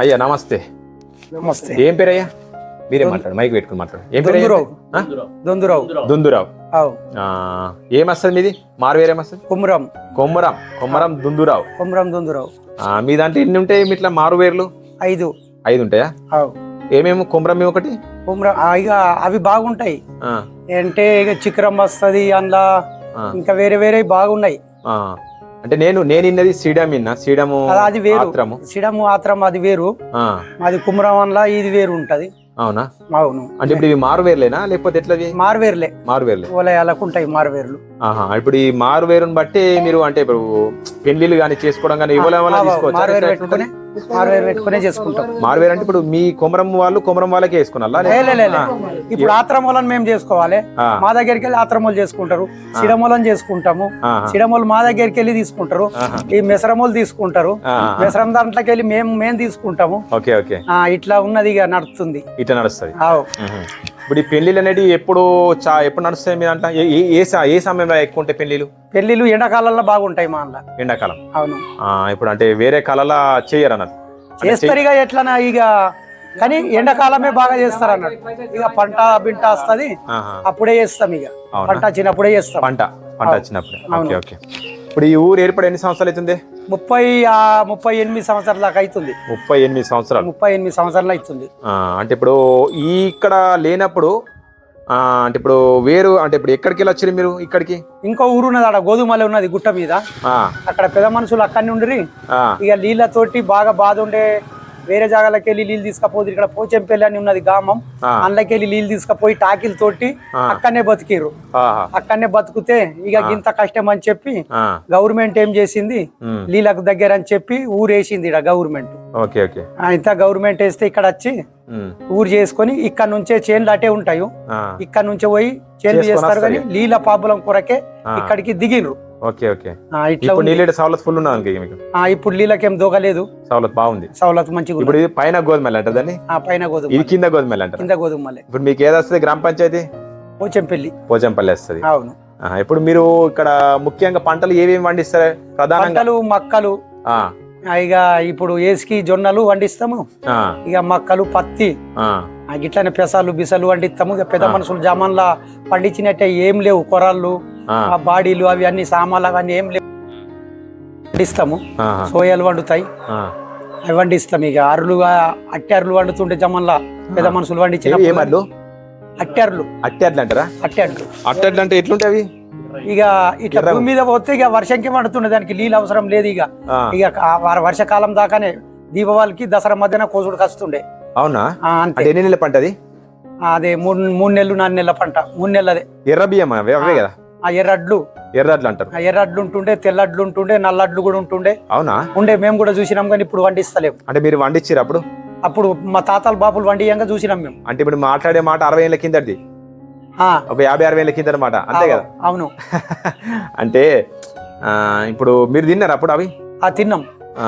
అయ్యా నమస్తే. నమస్తే. ఏం పేరు అయ్యా మీరే మాట్లాడు మైక్ పెట్టుకుని మాట్లాడు. ఏం పేరు? దొందురావు? దొందురావు. దుందురావు. మీది? మారువేరు ఏమొస్తుంది కుమ్రం కొమ్మరం. కొమ్మరం. దుందురావు. కుమ్రం దొందురావు. మీ దాంట్లో ఎన్ని ఉంటాయి? మీ ఇట్లా మారువేర్లు? ఐదు. ఐదు ఉంటాయా? ఏమేమి? కొమ్మరం ఒకటి? కుమ్రం ఆ, ఇక అవి బాగుంటాయి. అంటే ఇక చిక్రం వస్తుంది అందులో. ఇంకా వేరే వేరే బాగున్నాయి. అంటే నేను నేను ఇన్నది సీడమ్ ఇన్నా సీడము అది- వేరు. సిడము ఆత్రం అది వేరు. ఆ, అది కుమ్రం వల్ల ఇది వేరు ఉంటది. అవునా? అవును. అంటే ఇప్పుడు ఇవి మారువేర్లేనా? లేకపోతే ఎట్లవి? మారువేర్లే. మారువేర్లే. ఓలే అలాకుంటాయి మారువేర్లు. ఆహా ఇప్పుడు ఈ మారువేరుని బట్టి మీరు అంటే ఇప్పుడు పెళ్ళిళ్ళు కానీ చేసుకోవడం కానీ ఇవ్వడం వల్ల తీసుకోవచ్చు? మారువేరు పెట్టుకుని చేసుకుంటాం. మారువేరు అంటే ఇప్పుడు మీ కొమరం వాళ్ళు కొమరం వాళ్ళకే వేసుకున్నా. ఇప్పుడు ఆత్రమూలను మేము చేసుకోవాలి. మా దగ్గరికి వెళ్ళి ఆత్రమూలు చేసుకుంటారు. సిడమూలను చేసుకుంటాము. సిడమూలు మా దగ్గరికి వెళ్ళి తీసుకుంటారు. ఈ మెసరమూలు తీసుకుంటారు. మెసరం దాంట్లోకి వెళ్ళి మేము మేము తీసుకుంటాము. Okay okay. ఇట్లా ఉన్నది ఇక నడుస్తుంది. ఇట్లా నడుస్తుంది. ఇప్పుడు ఈ పెళ్ళిళ్ళు అనేది ఎప్పుడు చా ఎప్పుడు నడుస్తాయి మీ దాంట్లో ఏ- ఏ- ఏ స- ఏ సమయంలో ఎక్కువ ఉంటాయి పెళ్ళిళ్ళు పెళ్ళిళ్ళు ఎండాకాలంలో బాగుంటాయి మా అందులో ఎండాకాలం. అవును. ఆ, ఇప్పుడు అంటే వేరే కాలంలో చేయరు అన్నట్టు. అంటే చేస్తారు ఇక ఎట్లనా ఇక కానీ ఎండాకాలమే బాగా చేస్తారు అన్నట్టు. ఇక పంట బింట వస్తుంది ఆహా. అప్పుడే చేస్తాం ఇక. అవునా? పంట వచ్చినప్పుడే చేస్తాం. పంట పంట వచ్చినప్పుడు. Okay okay. ఇప్పుడు ఈ ఊరు ఏర్పడి ఎన్ని సంవత్సరాలు అవుతుంది? ముప్పై ముప్పై ఎనిమిది సంవత్సరాల దాకా అవుతుంది. ముప్పై ఎనిమిది సంవత్సరాలు. ముప్పై ఎనిమిది సంవత్సరాలు అవుతుంది. ఆ, అంటే ఇప్పుడు ఈ ఇక్కడ లేనప్పుడు ఆ, అంటే ఇప్పుడు వేరు అంటే ఇప్పుడు ఎక్కడికి వెళ్ళి వచ్చారు మీరు ఇక్కడికి? ఇంకో ఊరు ఉన్నది ఆడ గోధుమలే ఉన్నది గుట్ట మీద. అక్కడ పెద్ద మనుషులు అక్కడనే ఉండిరి. ఇక నీళ్ళతోటి బాగా బాధ ఉండే వేరే జాగాలకి వెళ్ళి నీళ్ళు తీసుకపోతే ఇక్కడ పోచెంపల్లి అని ఉన్నది గ్రామం. అందులోకి వెళ్ళి నీళ్ళు తీసుకపోయి టాకిల్ తోటి. అక్కడనే బతికిరు అక్కడనే బతుకుతే ఇక ఇంత కష్టం అని చెప్పి గవర్నమెంట్ ఏం చేసింది? నీళ్ళకు దగ్గర అని చెప్పి ఊరేసింది ఇక్కడ గవర్నమెంట్. ఇంత గవర్నమెంట్ వేస్తే ఇక్కడ వచ్చి ఊరు చేసుకొని ఇక్కడ నుంచే చేన్లు అటే ఉంటాయి. ఇక్కడ నుంచే పోయి చేన్లు చేస్తారు కానీ నీళ్ళ పాపులం కొరకే. ఇక్కడికి దిగిర్రు. Okay okay. ఇట్లా ఇప్పుడు. నీళ్ళు సవలత్ ఫుల్ ఉన్నది అనుకో మీకు? ఆ, ఇప్పుడు నీళ్ళకేం దోగలేదు. సవలత్ బాగుంది. సౌలత్ మంచిగా. ఇప్పుడు ఇది పైన గోధుమలు అంటారు దాన్ని? ఆ పైన గోధుమ ఇది కింద గోధుమలు అంటారు? కింద గోధుమలే ఇప్పుడు మీకు ఏది వస్తుంది గ్రామ పంచాయతీ? పోచంపల్లి. పోచంపల్లి వస్తుంది. అవును. ఇప్పుడు మీరు ఇక్కడ ముఖ్యంగా పంటలు ఏమేమి పండిస్తారు? ప్రధానంగా? పంటలు మక్కలు. ఇక ఇప్పుడు ఏసికి జొన్నలు వండిస్తాము ఇక మక్కలు పత్తి. గిట్లనే పెసాలు బిసలు వండిస్తాము ఇక పెద్ద. మనుషులు జమాన్లా పండించినట్టే ఏం లేవు కొరాళ్ళు. ఆ, బాడీలు అవి అన్ని సామాన్లు అవన్నీ ఏం లేవు. వండిస్తాము. సోయాలు వండుతాయి. ఆ. అవి వండిస్తాం ఇక. అరులు ఆ, అట్టి అరులు వండుతుంటే జమన్లా పెద్ద మనుషులు వండించిన ఏమడ్లు అట్టి అరులు అట్టి అట్లా అంటారా? అట్టి అడ్లు అట్టి అట్లా అంటే ఎట్లుంటాయి అవి? ఇక ఇట్లా భూమి మీద పోతే ఇక వర్షంకి వండుతుండే దానికి నీళ్ళు అవసరం లేదు ఇక. ఇక ఆ వర- వర్షాకాలం దాకానే దీపావళికి దసరా మధ్యన కోసుడు కస్తుండే. అవునా? అంటే ఎన్ని నెలల పంట అది అదే మూడు మూడు నెలలు నాలుగు నెలల పంట. మూడు నెలలదే. ఎర్ర బియ్యం అవే కదా? ఆ ఎర్రడ్లు. ఎర్రడ్లు అంటారు. ఆ ఎర్రడ్లు ఉంటుండే తెల్లడ్లు ఉంటుండే నల్లడ్లు కూడా ఉంటుండే. అవునా? ఉండే మేము కూడా చూసినాం కానీ ఇప్పుడు వండిస్తలేము అంటే మీరు వండిచ్చిరు అప్పుడు? అప్పుడు మా తాతల బాపులు వండియంగా చూసినాం మేము. అంటే ఇప్పుడు మాట్లాడే మాట అరవై ఏళ్ళ కిందది ఆ, ఒక యాభై అరవై ఏళ్ళ కింద అనమాట అంతే కదా? అవును. అంటే ఇప్పుడు మీరు తిన్నారు అప్పుడు అవి? ఆ తిన్నాం. ఆ,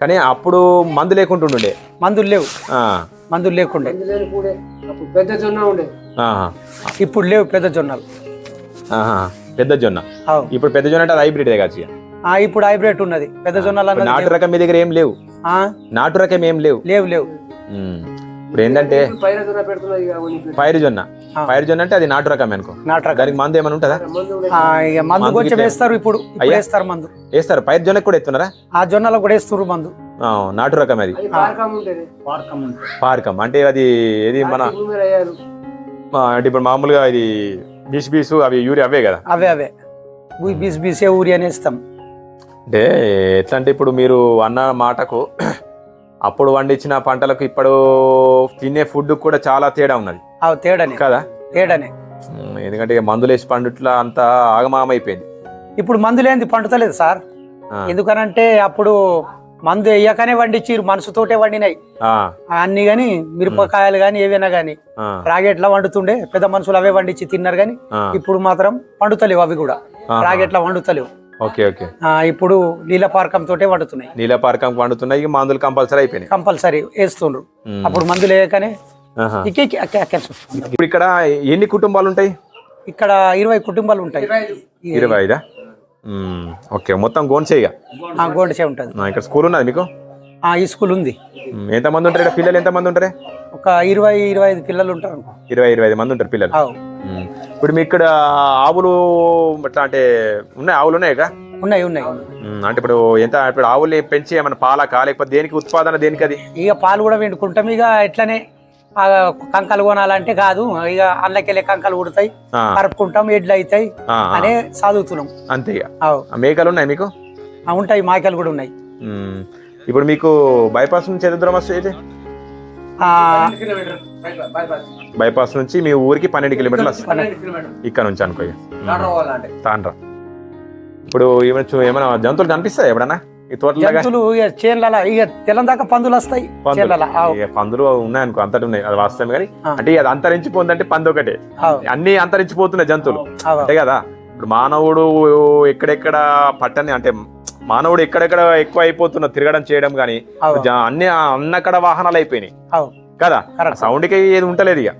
కానీ అప్పుడు మందు లేకుంటుండే మందులు లేవు. ఆ, మందులు లేకుండే. పెద్ద జొన్న ఉండే. ఇప్పుడు లేవు పెద్ద జొన్నలు. పెద్ద జొన్న. ఇప్పుడు పెద్ద జొన్న అంటే హైబ్రిడ్. ఆ ఇప్పుడు హైబ్రిడ్ ఉన్నది. పెద్ద అన్నది నాటు. రకం మీ దగ్గర ఏం లేవు? ఆ, నాటు రకం ఏం లేవు? లేవు లేవు. ఇప్పుడు ఏంటంటే జొన్న పైరు జొన్న. పైరు జొన్న అంటే అది నాటు రకం అనుకో. నాటు రకం. దానికి మందు ఏమైనా ఉంటుందా? మందు కొంచెం వేస్తారు ఇప్పుడు. వేస్తారు మందు. వేస్తారు. పైరు జొన్నకు కూడా ఎత్తున్నారా? ఆ జొన్నలో కూడా వేస్తారు మందు. ఆ, నాటు రకం అది. పారకం అంటే అది ఏది మన అంటే ఇప్పుడు మామూలుగా ఇది బీస్ బీసు అవి యూరియా అవే కదా? అవే అవే. బీస్ బీసే అని వేస్తాం అంటే ఎట్లా అంటే ఇప్పుడు మీరు అన్న మాటకు అప్పుడు పండించిన పంటలకు ఇప్పుడు తినే ఫుడ్ కూడా చాలా తేడా ఉన్నది. తేడనే. కదా? తేడనే. ఎందుకంటే మందులు వేసి పండుట్లా అంతా ఆగమాగం అయిపోయింది ఇప్పుడు మందు లేనిది పండుతలేదు సార్. ఎందుకనంటే అప్పుడు మందు వేయకనే వండించిరు మనసుతోటే వండినాయి. ఆ, అన్ని గాని మిరపకాయలు గాని ఏవైనా గాని రాగెట్లా వండుతుండే పెద్ద మనుషులు అవే వండించి తిన్నారు గాని ఇప్పుడు మాత్రం పండుతలేవు అవి కూడా. రాగెట్లా వండుతలేవు. Okay okay. ఆ, ఇప్పుడు నీళ్ళ పార్కం తోటే వండుతున్నాయి. నీళ్ళ పారకం పండుతున్నాయి ఇక మందులు కంపల్సరీ అయిపోయినాయి. కంపల్సరీ వేస్తుండ్రు. అప్పుడు మందులు వేయకనే ఇప్పుడు ఇక్కడ ఎన్ని కుటుంబాలు ఉంటాయి? ఇక్కడ ఇరవై కుటుంబాలు ఉంటాయి. ఇరవై ఐదా? ఓకే మొత్తం గోన్సే ఇక? ఆ, గోండసే ఉంటది. ఇక్కడ స్కూల్ ఉన్నది మీకు? ఆ ఈ స్కూల్ ఉంది. ఎంతమంది ఉంటారు ఈడ పిల్లలు ఎంతమంది ఉంటారు? ఒక ఇరవై ఇరవై ఐదు పిల్లలు ఉంటారు ఇరవై ఇరవై ఐదు మంది ఉంటారు పిల్లలు. ఇప్పుడు మీ ఇక్కడ ఆవులు ఎట్లా అంటే ఉన్నాయి? ఆవులు ఉన్నాయి కదా ఉన్నాయి ఉన్నాయి. అంటే ఇప్పుడు ఎంత ఇప్పుడు ఆవుల్ని పెంచి ఏమైనా పాలకా లేకపోతే దేనికి ఉత్పాదన దేనికి అది? ఇక పాలు కూడా వండుకుంటాం. ఇక ఇట్లనే ఆ కంకలు కొనాలంటే కాదు ఇక అల్లకెళ్ళే కంకలు ఉడతాయి కరుపుకుంటాం ఎడ్లు అవుతాయి. అనే చదువుతున్నాం అంతే ఇక. ఆవు. ఆ మేకలు ఉన్నాయి మీకు? ఆ, ఉంటాయి మాయకలు కూడా ఉన్నాయి. ఇప్పుడు మీకు బైపాస్ నుంచి ఎంత దూరం వస్తుంది బైపాస్ నుంచి మీ ఊరికి పన్నెండు కిలోమీటర్లు వస్తుంది. ఇక్కడ నుంచి అనుకో తాండ్రా ఇప్పుడు ఏమైనా ఏమైనా జంతువులు కనిపిస్తాయి ఎప్పుడన్నా? ఈ జంతువులు ఇక చేన్ల ఇక తెల్లం దాకా పందులు వస్తాయి పందులు. ఉన్నాయనుకో అంతటి ఉన్నాయి. అది వాస్తవం కానీ. అంటే అది అంతరించిపోతుందంటే పంది ఒకటే. అన్ని అంతరించిపోతున్నాయి జంతువులు. అంతే కదా? ఇప్పుడు మానవుడు ఎక్కడెక్కడ పట్టని అంటే మానవుడు ఎక్కడెక్కడ ఎక్కువ అయిపోతున్నా తిరగడం చేయడం కానీ అన్ని అన్నక్కడ వాహనాలు అయిపోయినాయి. కదా? Correct. సౌండ్కి ఏది ఉంటలేదు ఇక.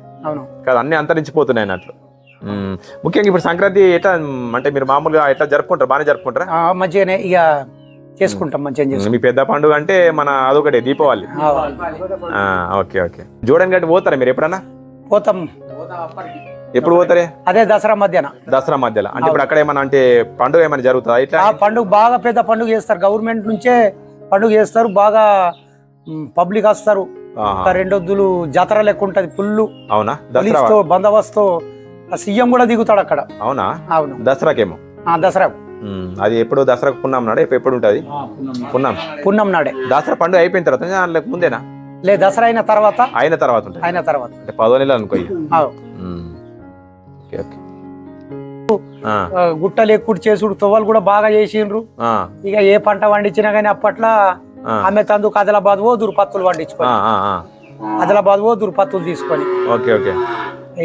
కదా? అన్ని అంతరించిపోతున్నాయి అన్నట్లు. ముఖ్యంగా ఇప్పుడు సంక్రాంతి ఎట్లా అంటే మీరు మామూలుగా ఎట్లా జరుపుకుంటారు? బాగానే జరుపుకుంటారా? మంచిగానే ఇక చేసుకుంటాం మంచిగా చేసుకుంటాం. మీ పెద్ద పండుగ అంటే మన అదొకటే దీపావళి. ఆ, ఓకే ఓకే. జోడన్ గట్టి పోతారా మీరు ఎప్పుడన్నా? పోతాం. ఎప్పుడు పోతారే? అదే దసరా మధ్యాహ్న. దసరా మధ్యలో అంటే ఇప్పుడు అక్కడ ఏమన్నా అంటే పండుగ ఏమైనా జరుగుతుందా ఇట్లా? పండుగ బాగా పెద్ద పండుగ చేస్తారు. గవర్నమెంట్ నుంచే పండుగ చేస్తారు. బాగా పబ్లిక్ వస్తారు. రెండొద్దులు జాతర లెక్క ఉంటది పుల్లు అవునా? బందోబస్తు సీఎం కూడా దిగుతాడు అక్కడ. అవునా? అవును. దసరాకేమో. ఆ దసరా ఉమ్, అది ఎప్పుడు దసరాకు పున్నాం నాడు? ఎప్పుడు ఉంటుంది? పున్నాం పున్నం నాడే. దసరా పండుగ అయిపోయిన తర్వాత దానికి ముందేనా? లే దసరా అయిన తర్వాత అయిన తర్వాత ఉంటుంది. అయిన తర్వాత. అంటే పదో నెలలు అనుకో గుట్టలు ఎక్కుడు చేసుడు తొవ్వలు కూడా బాగా చేసిండ్రు. ఆ, ఇక ఏ పంట పండించినా కానీ అప్పట్లో ఆమె తందుకు ఆదిలాబాద్ ఓ దుర్పత్తులు పండించుకొని. ఆ. ఆదిలాబాద్ ఓ దుర్పత్తులు తీసుకొని. Okay okay.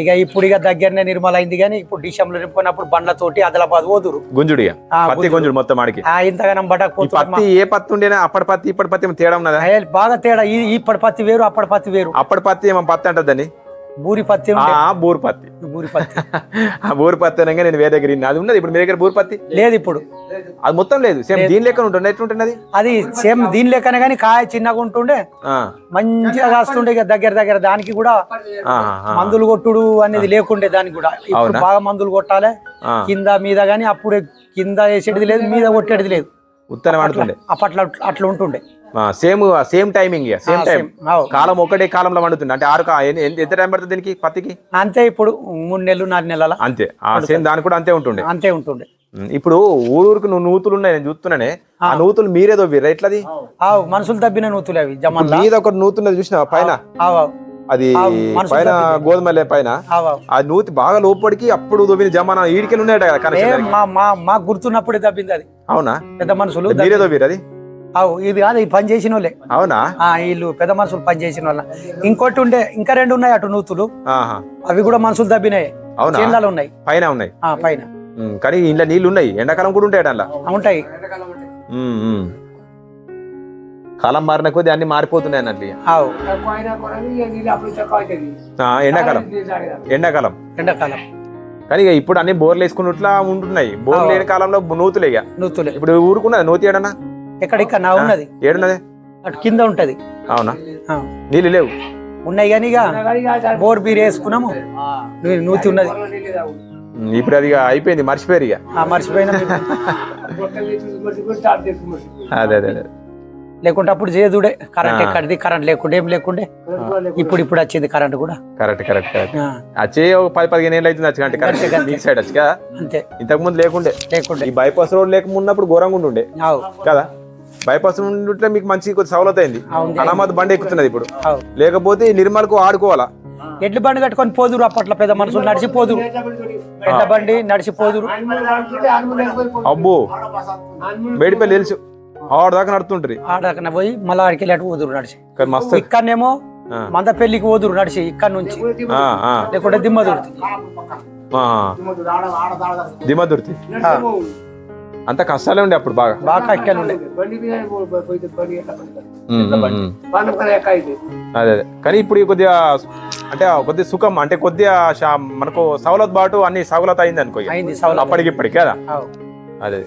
ఇక ఇప్పుడు ఇక దగ్గరనే నిర్మల అయింది కానీ ఇప్పుడు డిసెంబర్ నింపుకున్నప్పుడు బండ్లతోటి ఆదిలాబాద్ ఓదురు గుంజుడిగా? పత్తి గుంజుడు. మొత్తం ఆడికి? ఆ ఇంతగానం ఈ పట్టకపోతే పత్తి ఏ పత్తి ఉండేనా? అప్పటి పత్తి ఇప్పటి పత్తి తేడా ఉన్నదా? బాగా తేడా. ఇప్పటి పత్తి వేరు అప్పటి పత్తి వేరు. అప్పటి పత్తి ఏమో పత్తి అంటది దాన్ని బూరి పత్తి. బూరు పత్తి బూరి పత్తి ఆ బూరు పత్తి అనగా నేను వేరే దగ్గర. అది ఉన్నది ఇప్పుడు మీ దగ్గర బూరు పత్తి లేదు ఇప్పుడు. అది మొత్తం లేదు. సేమ్ దీని లెక్క ఉంటుంది ఎట్లుంటుంది అది సేమ్ దీని లెక్కనే కానీ కాయ చిన్నగా ఉంటుండే. మంచిగా కాస్తుండే దగ్గర దగ్గర. దానికి కూడా మందులు కొట్టుడు అనేది లేకుండే దానికి కూడా. ఇప్పుడు? బాగా మందులు కొట్టాలి. కింద మీద గానీ అప్పుడు కింద వేసేది లేదు మీద కొట్టేది లేదు. ఉత్తరం ఆడుతుండే. అప్పట్లో అట్లా ఉంటుండే. Same same timing same time. కాలం ఒకటే కాలంలో వండుతుంది. అంటే ఆరు ఎంత టైం పడుతుంది దీనికి పత్తికి? అంతే ఇప్పుడు మూడు నెలలు నాలుగు నెలల. అంతే. ఆ సేమ్ దానికి కూడా అంతే ఉంటుండే. అంతే ఉంటుండే. ఇప్పుడు ఊరూరికి నువ్వు నూతులు ఉన్నాయి నేను చూస్తున్నానే. ఆ నూతులు మీరే దొవ్విర్రా ఎట్లది? మనుషులు తబ్బిన నూతులు అవి మీద ఒక నూతున్నది చూసిన పైన. అది పైన. గోధుమలే పైన. ఆ నూతి బాగా లోపలికి అప్పుడు దొవ్విన జమానా ఈడికెళ్ళి ఉన్నాయట కదా మా గుర్తున్నప్పుడే తబ్బింది అది. అవునా? పెద్ద మనుషులు మీరే దొవ్విరు అది? ఇది కాదు ఈ పని చేసిన వాళ్ళే. అవునా? ఆ వీళ్ళు పెద్ద మనుషులు పని చేసిన వాళ్ళ. ఇంకోటి ఉండే ఇంకా రెండు ఉన్నాయి అటు నూతులు. ఆహా. అవి కూడా మనుషులు దబ్బినాయి అవునా? ఉన్నాయి. పైన ఉన్నాయి? పైన. కానీ ఇంట్లో నీళ్ళు ఉన్నాయి. ఎండాకాలం కూడా ఉంటాయి అందులో? ఆ, ఉంటాయి. కాలం మారిన కొద్దీ అన్ని మారిపోతున్నాయి అన్నట్లు నీళ్ళు ఎండాకాలం నీళ్ళు. ఎండాకాలం. ఎండాకాలం. కానీ ఇక ఇప్పుడు అన్ని బోర్లు వేసుకున్నట్లా ఉంటున్నాయి. బోర్లు. లేని కాలంలో నూతులే ఇక. నూతులే. ఇప్పుడు ఊరుకున్నది నూతి ఏడన్నా? ఎక్కడిక్కడ నా ఉన్నది. ఏడున్నది? అటు కింద ఉంటది. అవునా? నీళ్ళు లేవు? ఉన్నాయి కానీ ఇక బోర్ బీర్ వేసుకున్నాము. నూతి ఉన్నది ఇప్పుడు అది అయిపోయింది మర్చిపోయారు ఇక. మర్చిపోయిన. అదే అదే అదే. లేకుంటే అప్పుడు చేదుడే. కరెంట్. ఎక్కడిది? కరెంట్ లేకుంటే ఏం లేకుండే. లేకుండా. ఇప్పుడు ఇప్పుడు వచ్చింది కరెంట్ కూడా. Correct correct correct. ఆ, వచ్చే పది పదిహేను ఏళ్ళు అవుతుంది వచ్చి. ఈ సైడ్ వచ్చి కదా అంతే. ఇంతకు ముందు లేకుండే. లేకుండే. ఈ బైపాస్ రోడ్ లేకమున్నప్పుడు ఘోరంగా ఆవు కదా? బైపాస్ ఉంటే మీకు మంచి కొద్ది సవలత అయింది. అనామత్ బండి ఎక్కుతున్నది ఇప్పుడు. లేకపోతే నిర్మల్కు ఆడుకోవాలా? ఎడ్ల బండి కట్టుకొని పోదురు అప్పట్లో పెద్ద మనుషులు నడిచి పోదురు. పెద్ద బండి నడిచి పోదురు. ఆనుమూల ఆడుతుంటే ఆనుమూల లేకపోయి అబ్బో. మేడిపల్లి తెలుసు. ఆడ దాకా నడుతుంటది ఆడకన పోయి మళ్ళా ఆడికి వెళ్ళి అటు పోదురు నడిచి. మస్తు. ఇక్కడనేమో. మంద పెళ్ళికి పోదురు నడిచి ఇక్కడ నుంచి. లేకుంటే దిమ్మ దొరుకుతుంది. అంత కష్టాలే ఉండే అప్పుడు బాగా. బాగా కష్టాలు ఉండే. అదే అదే. కానీ ఇప్పుడు కొద్దిగా అంటే ఆ కొద్దిగా సుఖం అంటే కొద్దిగా మనకు సవలత్ బాటు అన్ని సవలత్ అయింది అనుకో అప్పటికి ఇప్పటికి కదా. అదే.